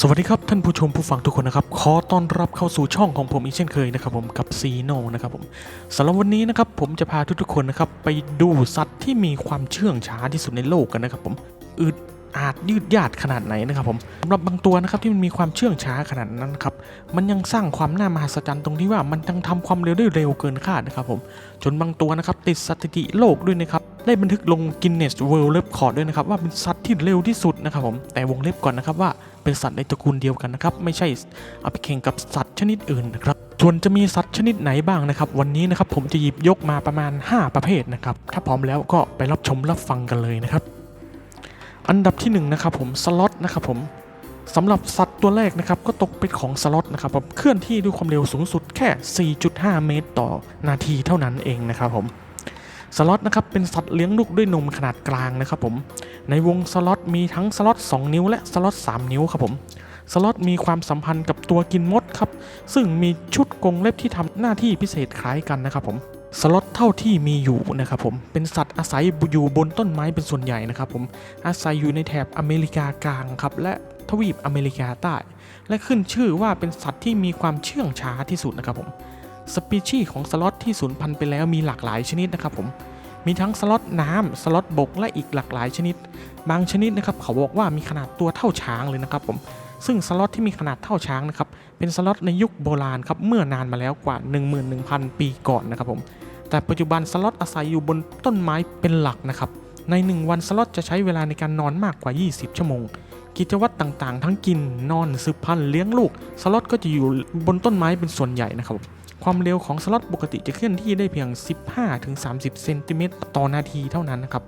สวัสดีครับ ท่านผู้ชมผู้ฟังทุกคนนะครับ ขอต้อนรับเข้าสู่ช่องของผมอีกเช่นเคยนะครับผมกับซีโนนะครับผมสำหรับวันนี้นะครับผมจะพาทุกๆคนนะครับไปดูสัตว์ที่มีความเชื่องช้าที่สุดในโลกกันนะครับผมอึด อาจยืดยาดขนาดไหนนะครับผมสำหรับบางตัวนะครับที่มันมีความเชื่องช้าขนาดนั้นครับมันยังสร้างความน่ามหัศจรรย์ตรงที่ว่ามันยังทำความเร็วได้เร็วเกินคาดนะครับผมจนบางตัวนะครับติดสถิติโลกด้วยนะครับได้บันทึกลงกินเนสเวิลด์เรคคอร์ดด้วยนะครับว่าเป็นสัตว์ที่เร็วที่สุดนะครับผมแต่วงเล็บก่อนนะครับว่าเป็นสัตว์ในตระกูลเดียวกันนะครับไม่ใช่เอาไปแข่งกับสัตว์ชนิดอื่นนะครับส่วนจะมีสัตว์ชนิดไหนบ้างนะครับ วันนี้นะครับผมจะหยิบยกมาประมาณ 5 ประเภทนะครับถ้าพร้อมแล้วก็ไปรับชมรับฟังกันเลยนะครับ อันดับที่1นะครับผมสล็อตนะครับผมสำหรับสัตว์ตัวแรกนะครับก็ตกเป็นของสล็อตนะครับผมเคลื่อนที่ด้วยความเร็วสูงสุดแค่ 4.5 เมตร ต่อนาทีเท่านั้นเองนะครับผมสล็อตนะครับเป็นสัตว์เลี้ยงลูกด้วยนมขนาดกลางนะครับผมในวงสล็อตมีทั้งสล็อต2 นิ้วและสล็อต3 นิ้วครับผมสล็อตมีความสัมพันธ์กับตัวกินมดครับซึ่งมีชุดกรงเล็บที่ทำหน้าที่พิเศษคล้ายกันนะครับผม สล็อตเท่าที่มีอยู่นะครับผมเป็นสัตว์อาศัยอยู่บนต้นไม้เป็นส่วนใหญ่นะครับผมอาศัยอยู่ในแถบอเมริกากลางครับและทวีปอเมริกาใต้ และขึ้นชื่อว่าเป็นสัตว์ที่มีความเชื่องช้าที่สุดนะครับผมสปีชีส์ของสล็อตที่สูญพันธุ์ไปแล้วมีหลากหลายชนิดนะครับผมมีทั้งสล็อตน้ำสล็อตบกและอีกหลากหลายชนิด บางชนิดนะครับเขาบอกว่ามีขนาดตัวเท่าช้างเลยนะครับผมซึ่งสล็อตที่มีขนาดเท่าช้างนะครับเป็นสล็อตในยุคโบราณครับเมื่อนานมาแล้วกว่า 11,000 ปีก่อนนะครับผม แต่ปัจจุบันสล็อตอาศัยอยู่บนต้นไม้เป็นหลักนะครับ ใน 1 วันสล็อตจะใช้เวลาในการนอนมากกว่า 20 ชั่วโมง กิจวัตรต่างๆ ทั้งกินนอนสืบพันธุ์เลี้ยงลูก สล็อตก็จะอยู่บนต้นไม้เป็นส่วนใหญ่นะครับ ความเร็วของสล็อตปกติจะเคลื่อนที่ได้เพียง 15-30 เซนติเมตรต่อนาทีเท่านั้นนะครับ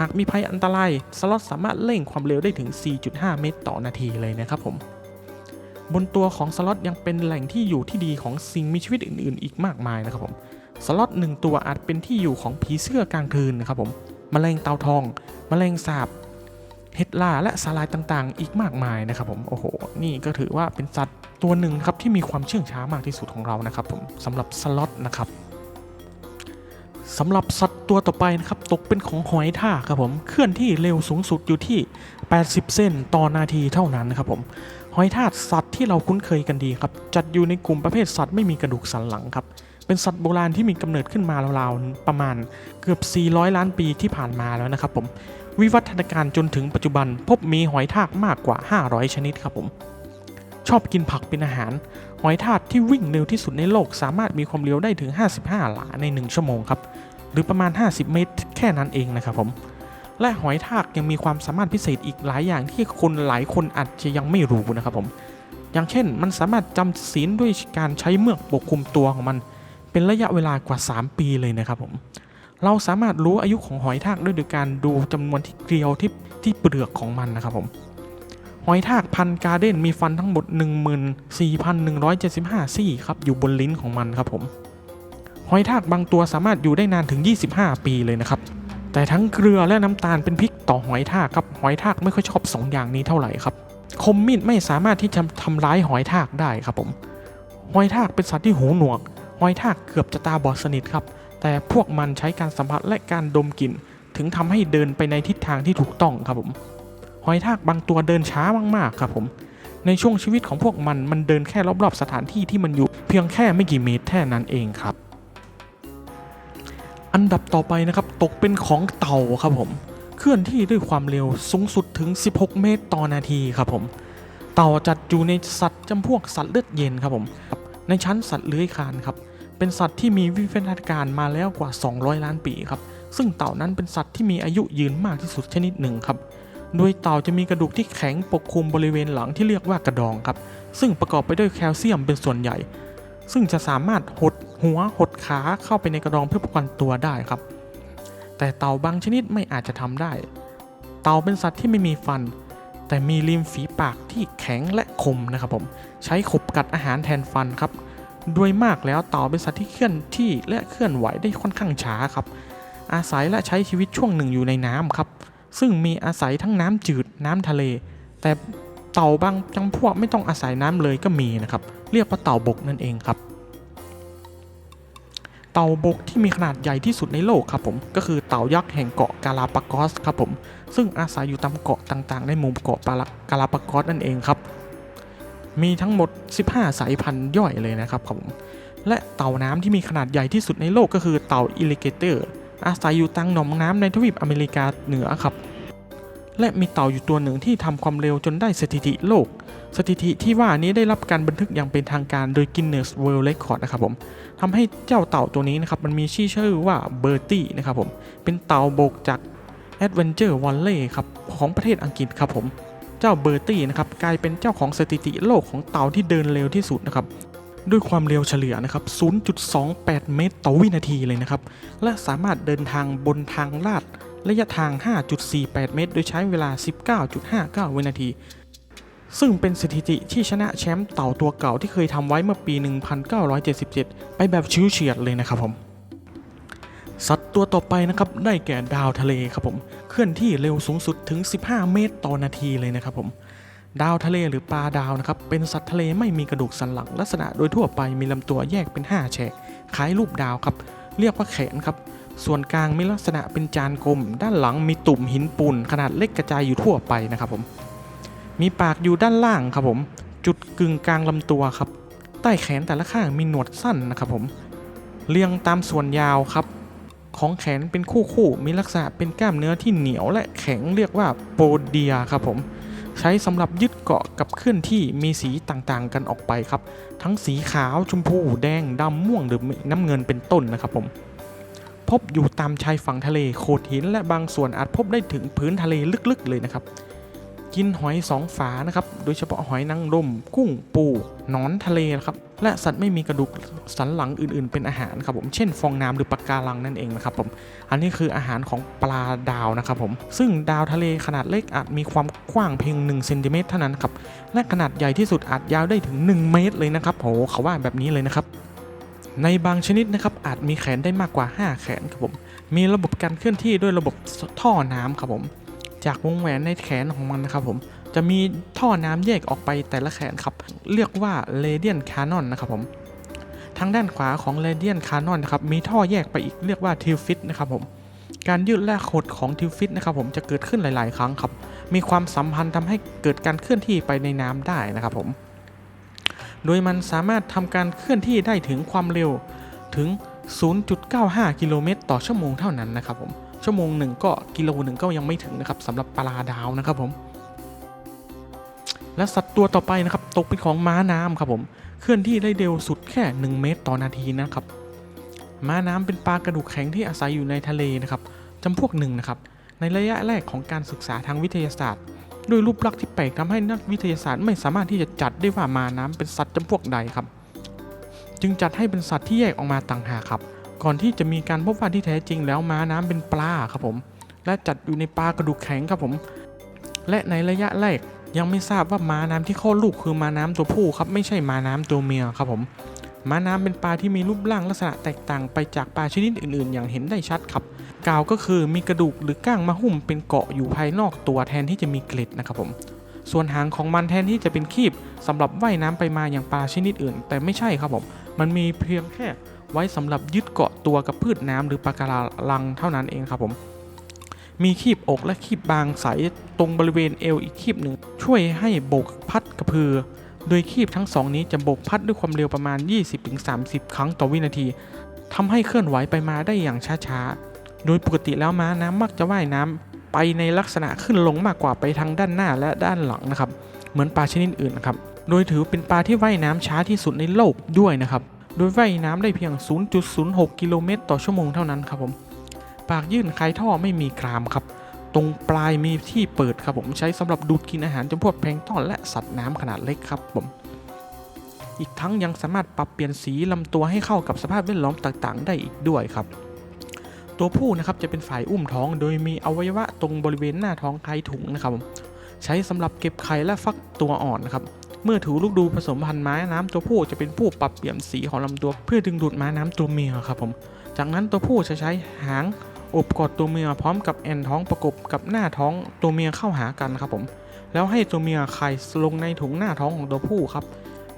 หากมีภัยอันตราย สล็อตสามารถเร่งความเร็วได้ถึง 4.5 เมตรต่อนาทีเลยนะครับผม บนตัวของสล็อตยังเป็นแหล่งที่อยู่ที่ดีของสิ่งมีชีวิตอื่น ๆ อีกมากมายนะครับผม สล็อตหนึ่งตัวอาจเป็นที่อยู่ของผีเสื้อกลางคืนนะครับผมแมลงเต่าทองแมลงสาบเห็ดล่าและสาลายต่างๆ อีกมากมายนะครับผมโอ้โห นี่ก็ถือว่าเป็นสัตว์ตัวหนึ่งครับที่มีความเชื่องช้ามากที่สุดของเรานะครับผมสำหรับสล็อตนะครับสำหรับสัตว์ตัวต่อไปนะครับตกเป็นของหอยทากครับผมเคลื่อนที่เร็วสูงสุดอยู่ที่ 80 เส้นต่อนาทีเท่านั้นนะครับผมหอยทากสัตว์ที่เราคุ้นเคยกันดีครับจัดอยู่ในกลุ่มประเภทสัตว์ไม่มีกระดูกสันหลังครับ เป็นสัตว์โบราณที่มีกำเนิดขึ้นมาราวๆประมาณเกือบ 400 ล้านปีที่ผ่านมาแล้วนะครับผมวิวัฒนาการจนถึงปัจจุบันพบมีหอยทากมากกว่า 500 ชนิดครับผมชอบกินผักเป็นอาหาร หอยทากที่วิ่งเร็วที่สุดในโลกสามารถมีความเร็วได้ถึง 55 หลาใน 1 ชั่วโมงครับ หรือประมาณ 50 เมตรแค่นั้นเองนะครับผม และหอยทากยังมีความสามารถพิเศษอีกหลายอย่างที่คนหลายคนอาจจะยังไม่รู้นะครับผม อย่างเช่นมันสามารถจำศีลด้วยการใช้เมือกปกคลุมตัวของมัน เป็นระยะเวลากว่า 3 ปีเลยนะครับผมเราสามารถรู้อายุของหอยทากด้วยโดยการดูจำนวนที่เกลียวที่ที่เปลือกของมันนะครับผมหอยทากพันการ์เด้นมีฟันทั้งหมด 14,175 ซี่ครับอยู่บนลิ้นของมันครับผมหอยทากบางตัวสามารถอยู่ได้นานถึง 25 ปีเลยนะครับแต่ทั้งเกลือและน้ำตาลเป็นพิษต่อหอยทากครับหอยทากไม่ค่อยชอบสองอย่างนี้เท่าไหร่ครับคมมีดไม่สามารถที่จะทำร้ายหอยทากได้ครับผมหอยทากเป็นสัตว์ที่หูหนวก หอยทากเกือบจะตาบอดสนิทครับ แต่พวกมันใช้การสัมผัสและการดมกลิ่น ถึงทำให้เดินไปในทิศทางที่ถูกต้องครับผมหอยทากบางตัวเดินช้ามากๆครับผมในช่วงชีวิตของพวกมันมันเดินแค่รอบๆสถานที่ที่มันอยู่เพียงแค่ไม่กี่เมตรแค่นั้นเองครับ อันดับต่อไปนะครับตกเป็นของเต่าครับผม เคลื่อนที่ด้วยความเร็วสูงสุดถึง 16 เมตรต่อนาทีครับผม เต่าจัดอยู่ในสัตว์จำพวกสัตว์เลือดเย็นครับผม ในชั้นสัตว์เลื้อยคลานครับ เป็นสัตว์ที่มีวิวัฒนาการมาแล้วกว่า 200 ล้านปีครับ ซึ่งเต่านั้นเป็นสัตว์ที่มีอายุยืนมากที่สุดชนิดหนึ่งครับ โดยเต่าจะมีกระดูกที่แข็งปกคลุมบริเวณหลังที่เรียกว่ากระดองครับ ซึ่งประกอบไปด้วยแคลเซียมเป็นส่วนใหญ่ ซึ่งจะสามารถหดหัวหดขาเข้าไปในกระดองเพื่อป้องกันตัวได้ครับ แต่เต่าบางชนิดไม่อาจจะทำได้ เต่าเป็นสัตว์ที่ไม่มีฟัน แต่มีริมฝีปากที่แข็งและคมนะครับผม ใช้ขบกัดอาหารแทนฟันครับ โดยมากแล้วเต่าเป็นสัตว์ที่เคลื่อนที่และเคลื่อนไหวได้ค่อนข้างช้าครับ อาศัยและใช้ชีวิตช่วงหนึ่งอยู่ในน้ำครับ ซึ่งมีอาศัยทั้งน้ำจืดน้ำทะเล แต่เต่าบางจำพวกไม่ต้องอาศัยน้ำเลยก็มีนะครับ เรียกว่าเต่าบกนั่นเองครับ เต่าบกที่มีขนาดใหญ่ที่สุดในโลกครับผมก็คือเต่ายักษ์แห่งเกาะกาลาปากอสครับผมซึ่งอาศัยอยู่ตามเกาะต่างๆ ในหมู่เกาะปาลากาลาปากอสนั่นเองครับ มีทั้งหมด 15 สายพันธุ์ย่อยเลยนะครับครับผมและเต่าน้ำที่มีขนาดใหญ่ที่สุดในโลกก็คือเต่าอิลิเกเตอร์ อาศัยอยู่ตามหนองน้ำในทวีปอเมริกาเหนือครับ และมีเต่าอยู่ตัวหนึ่งที่ทำความเร็วจนได้สถิติโลก สถิติที่ว่านี้ได้รับการบันทึกอย่างเป็นทางการโดย Guinness World Record นะครับผมทำให้เจ้าเต่าตัวนี้นะครับมันมีชื่อชื่อว่าเบอร์ตี้นะครับผมเป็นเต่าโบกจาก Adventure Valley ครับของประเทศอังกฤษครับผมเจ้าเบอร์ตี้นะครับกลายเป็นเจ้าของสถิติโลกของเต่าที่เดินเร็วที่สุดนะครับด้วยความเร็วเฉลี่ยนะครับ 0.28 เมตรต่อวินาทีเลยนะครับ และสามารถเดินทางบนทางลาดระยะทาง 5.48 เมตร โดยใช้เวลา 19.59 วินาที ซึ่งเป็นสถิติที่ชนะแชมป์เต่าตัวเก่าที่เคยทำไว้เมื่อปี 1977 ไปแบบชิวเฉียดเลยนะครับผม สัตว์ตัวต่อไปนะครับได้แก่ดาวทะเลครับผม เคลื่อนที่เร็วสูงสุดถึง 15 เมตรต่อนาทีเลยนะครับผม ดาวทะเลหรือปลาดาวนะครับเป็นสัตว์ทะเลไม่มีกระดูกสันหลัง ลักษณะโดยทั่วไปมีลำตัวแยกเป็น 5 แฉกคล้ายรูปดาวครับ เรียกว่าแขนครับส่วนกลางมีลักษณะเป็นจานกลม ด้านหลังมีตุ่มหินปูนขนาดเล็กกระจายอยู่ทั่วไปนะครับผม มีปากอยู่ด้านล่างครับผม จุดกึ่งกลางลำตัวครับ ใต้แขนแต่ละข้างมีหนวดสั้นนะครับผม เรียงตามส่วนยาวครับ ของแขนเป็นคู่คู่ๆมีลักษณะเป็นกล้ามเนื้อที่เหนียวและแข็งเรียกว่าโปเดียครับผม ใช้สำหรับยึดเกาะกับเคลื่อนที่มีสีต่างๆ กันออกไปครับ ทั้งสีขาวชมพูแดงดำม่วงหรือน้ำเงินเป็นต้นนะครับผมพบอยู่ตามชายฝั่งทะเลโขดหินและบางส่วนอาจพบได้ถึงพื้นทะเลลึกๆเลยนะครับ กินหอยสองฝานะครับโดยเฉพาะหอยนางรมกุ้งปูหนอนทะเลนะครับและสัตว์ไม่มีกระดูกสันหลังอื่นๆ เป็นอาหารครับผมเช่นฟองน้ำหรือปะการังนั่นเองนะครับผมอันนี้คืออาหารของปลาดาวนะครับผมซึ่งดาวทะเลขนาดเล็กอาจมีความกว้างเพียง1เซนติเมตรเท่านั้นครับและขนาดใหญ่ที่สุดอาจยาวได้ถึง 1 เมตรเลยนะครับโหเขาว่าแบบนี้เลยนะครับในบางชนิดนะครับอาจมีแขนได้มากกว่า 5 แขนครับผมมีระบบการเคลื่อนที่ด้วยระบบท่อน้ำครับผม จากวงแหวนในแขนของมันนะครับผมจะมีท่อน้ำแยกออกไปแต่ละแขนครับ เรียกว่า radiant cannon นะครับผมทางด้านขวาของ radiant cannon นะครับมีท่อแยกไปอีกเรียกว่า t i l fit นะครับผมการยืดและหดของ t i l fit นะครับผมจะเกิดขึ้นหลาย ๆ ครั้งครับ มีความสัมพันธ์ทำให้เกิดการเคลื่อนที่ไปในน้ำได้นะครับผม โดยมันสามารถทำการเคลื่อนที่ได้ถึงความเร็วถึง 0.95 กิโลเมตรต่อชั่วโมงเท่านั้นนะครับผม ชั่วโมงหนึ่งก็กิโลหนึ่งก็ยังไม่ถึงนะครับสำหรับปลาดาวนะครับผมและสัตว์ตัวต่อไปนะครับตกเป็นของม้าน้ำครับผมเคลื่อนที่ได้เร็วสุดแค่ 1 เมตรต่อนาทีนะครับม้าน้ำเป็นปลากระดูกแข็งที่อาศัยอยู่ในทะเลนะครับจำพวกหนึ่งนะครับในระยะแรกของการศึกษาทางวิทยาศาสตร์ด้วยรูปลักษณ์ที่แปลกทำให้นักวิทยาศาสตร์ไม่สามารถที่จะจัดได้ว่าม้าน้ำเป็นสัตว์จำพวกใดครับ จึงจัดให้เป็นสัตว์ที่แยกออกมาต่างหากครับ ก่อนที่จะมีการพบว่าที่แท้จริงแล้วม้าน้ำเป็นปลาครับผม และจัดอยู่ในปลากระดูกแข็งครับผม และในระยะแรกยังไม่ทราบว่าม้าน้ำที่คลอดลูกคือม้าน้ำตัวผู้ครับไม่ใช่ม้าน้ำตัวเมียครับผม ม้าน้ำเป็นปลาที่มีรูปร่างลักษณะแตกต่างไปจากปลาชนิดอื่น ๆ อย่างเห็นได้ชัดครับกาวก็คือมีกระดูกหรือก้างมาหุ้มเป็นเกาะอยู่ภายนอกตัวแทนที่จะมีเกล็ดนะครับผมส่วนหางของมันแทนที่จะเป็นคีบสำหรับว่ายน้ำไปมาอย่างปลาชนิดอื่น แต่ไม่ใช่ครับผม มันมีเพียงแค่ ไว้สำหรับยึดเกาะตัวกับพืชน้ำหรือปะการังเท่านั้นเองครับผม มีคีบอกและคีบบางใสตรงบริเวณเอวอีกคีบหนึ่ง ช่วยให้โบกพัดกระพือ โดยคีบทั้งสองนี้จะโบกพัดด้วยความเร็วประมาณ 20-30 ครั้งต่อวินาทีทำให้เคลื่อนไหวไปมาได้อย่างช้าๆ โดยปกติแล้วม้าน้ำมักจะว่ายน้ำไปในลักษณะขึ้นลงมากกว่าไปทางด้านหน้าและด้านหลังนะครับ เหมือนปลาชนิดอื่นนะครับ โดยถือเป็นปลาที่ว่ายน้ำช้าที่สุดในโลกด้วยนะครับ โดยว่ายน้ำได้เพียง 0.06 กิโลเมตรต่อชั่วโมงเท่านั้นครับผม ปากยื่นคล้ายท่อไม่มีกรามครับ ตรงปลายมีที่เปิดครับผมใช้สำหรับดูดกินอาหารจำพวกแพลงต้อนและสัตว์น้ำขนาดเล็กครับผม อีกทั้งยังสามารถปรับเปลี่ยนสีลำตัวให้เข้ากับสภาพแวดล้อมต่างๆ ได้อีกด้วยครับ ตัวผู้นะครับจะเป็นฝ่ายอุ้มท้อง โดยมีอวัยวะตรงบริเวณหน้าท้องคล้ายถุงนะครับผมใช้สำหรับเก็บไข่และฟักตัวอ่อนนะครับ เมื่อถูลูกดูผสมพันธุ์ม้าน้ำตัวผู้จะเป็นผู้ปรับเปลี่ยนสีของลำตัว เพื่อดึงดูดม้าน้ำตัวเมียครับผม จากนั้นตัวผู้จะใช้หางอบกอดตัวเมียพร้อมกับแอนท้องประกบกับหน้าท้องตัวเมียเข้าหากันครับผม แล้วให้ตัวเมียไข่ลงในถุงหน้าท้องของตัวผู้ครับ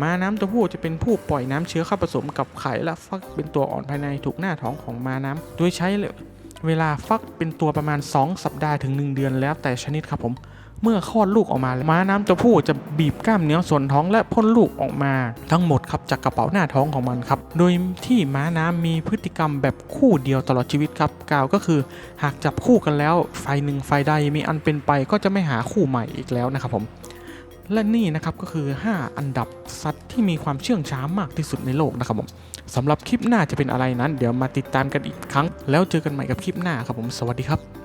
ม้าน้ำตัวผู้จะเป็นผู้ปล่อยน้ำเชื้อเข้าผสมกับไข่และฟักเป็นตัวอ่อนภายในถุงหน้าท้องของม้าน้ำโดยใช้เวลาฟักเป็นตัวประมาณ 2 สัปดาห์ถึง 1 เดือนแล้วแต่ชนิดครับผม เมื่อคลอดลูกออกมาแล้วม้าน้ำตัวผู้จะบีบกล้ามเนื้อส่วนท้องและพ่นลูกออกมา ทั้งหมดครับจากกระเป๋าหน้าท้องของมันครับ โดยที่ม้าน้ำมีพฤติกรรมแบบคู่เดียวตลอดชีวิตครับกล่าวก็คือ หากจับคู่กันแล้วไฟหนึ่งไฟใดมีอันเป็นไปก็จะไม่หาคู่ใหม่อีกแล้วนะครับผมและนี่นะครับก็คือ 5 อันดับสัตว์ที่มีความเชื่องช้ามากที่สุดในโลกนะครับผมสำหรับคลิปหน้าจะเป็นอะไรนั้น เดี๋ยวมาติดตามกันอีกครั้ง แล้วเจอกันใหม่กับคลิปหน้าครับผมสวัสดีครับ